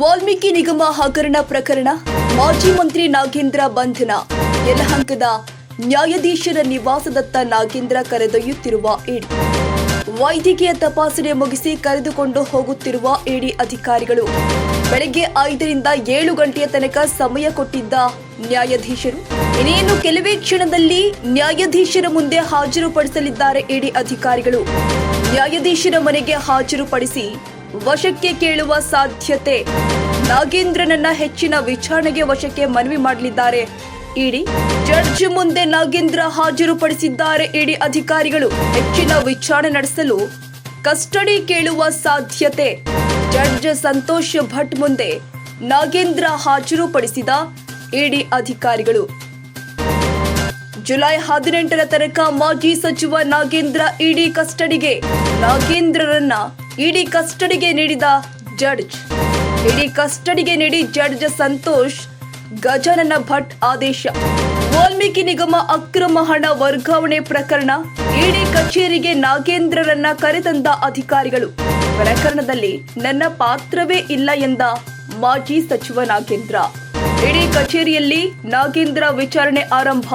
ವಾಲ್ಮೀಕಿ ನಿಗಮ ಹಗರಣ ಪ್ರಕರಣ, ಮಾಜಿ ಮಂತ್ರಿ ನಾಗೇಂದ್ರ ಬಂಧನ. ಯಲಹಂಕದ ನ್ಯಾಯಾಧೀಶರ ನಿವಾಸದತ್ತ ನಾಗೇಂದ್ರ ಕರೆದೊಯ್ಯುತ್ತಿರುವ ಇಡಿ. ವೈದ್ಯಕೀಯ ತಪಾಸಣೆ ಮುಗಿಸಿ ಕರೆದುಕೊಂಡು ಹೋಗುತ್ತಿರುವ ಇಡಿ ಅಧಿಕಾರಿಗಳು. ಬೆಳಗ್ಗೆ ಐದರಿಂದ ಏಳು ಗಂಟೆಯ ತನಕ ಸಮಯ ಕೊಟ್ಟಿದ್ದ ನ್ಯಾಯಾಧೀಶರು. ಇನ್ನೇನು ಕೆಲವೇ ಕ್ಷಣದಲ್ಲಿ ನ್ಯಾಯಾಧೀಶರ ಮುಂದೆ ಹಾಜರುಪಡಿಸಲಿದ್ದಾರೆ ಇಡಿ ಅಧಿಕಾರಿಗಳು. ನ್ಯಾಯಾಧೀಶರ ಮನೆಗೆ ಹಾಜರುಪಡಿಸಿ ವಶಕ್ಕೆ ಕೇಳುವ ಸಾಧ್ಯತೆ. ನಾಗೇಂದ್ರನನ್ನ ಹೆಚ್ಚಿನ ವಿಚಾರಣೆಗೆ ವಶಕ್ಕೆ ಮನವಿ ಮಾಡಲಿದ್ದಾರೆ. ಇಡಿ, ಜಡ್ಜ್ ಮುಂದೆ ನಾಗೇಂದ್ರ ಹಾಜರುಪಡಿಸಿದ್ದಾರೆ. ಇಡಿ ಅಧಿಕಾರಿಗಳು ಹೆಚ್ಚಿನ ವಿಚಾರಣೆ ನಡೆಸಲು ಕಸ್ಟಡಿ ಕೇಳುವ ಸಾಧ್ಯತೆ. ಜಡ್ಜ್ ಸಂತೋಷ್ ಭಟ್ ಮುಂದೆ ನಾಗೇಂದ್ರ ಹಾಜರುಪಡಿಸಿದ ಇಡಿ ಅಧಿಕಾರಿಗಳು. ಜುಲೈ ಹದಿನೆಂಟರ ತನಕ ಮಾಜಿ ಸಚಿವ ನಾಗೇಂದ್ರ ಇಡಿ ಕಸ್ಟಡಿಗೆ. ನಾಗೇಂದ್ರರನ್ನ ಇಡಿ ಕಸ್ಟಡಿಗೆ ನೀಡಿದ ಜಡ್ಜ್. ಇಡಿ ಕಸ್ಟಡಿಗೆ ನೀಡಿ ಜಡ್ಜ್ ಸಂತೋಷ್, ಗಜಾನನ ಭಟ್ ಆದೇಶ. ವಾಲ್ಮೀಕಿ ನಿಗಮ ಅಕ್ರಮ ಹಣ ವರ್ಗಾವಣೆ ಪ್ರಕರಣ, ಇಡಿ ಕಚೇರಿಗೆ ನಾಗೇಂದ್ರರನ್ನ ಕರೆತಂದ ಅಧಿಕಾರಿಗಳು. ಪ್ರಕರಣದಲ್ಲಿ ನನ್ನ ಪಾತ್ರವೇ ಇಲ್ಲ ಎಂದ ಮಾಜಿ ಸಚಿವ ನಾಗೇಂದ್ರ. ಇಡಿ ಕಚೇರಿಯಲ್ಲಿ ನಾಗೇಂದ್ರ ವಿಚಾರಣೆ ಆರಂಭ.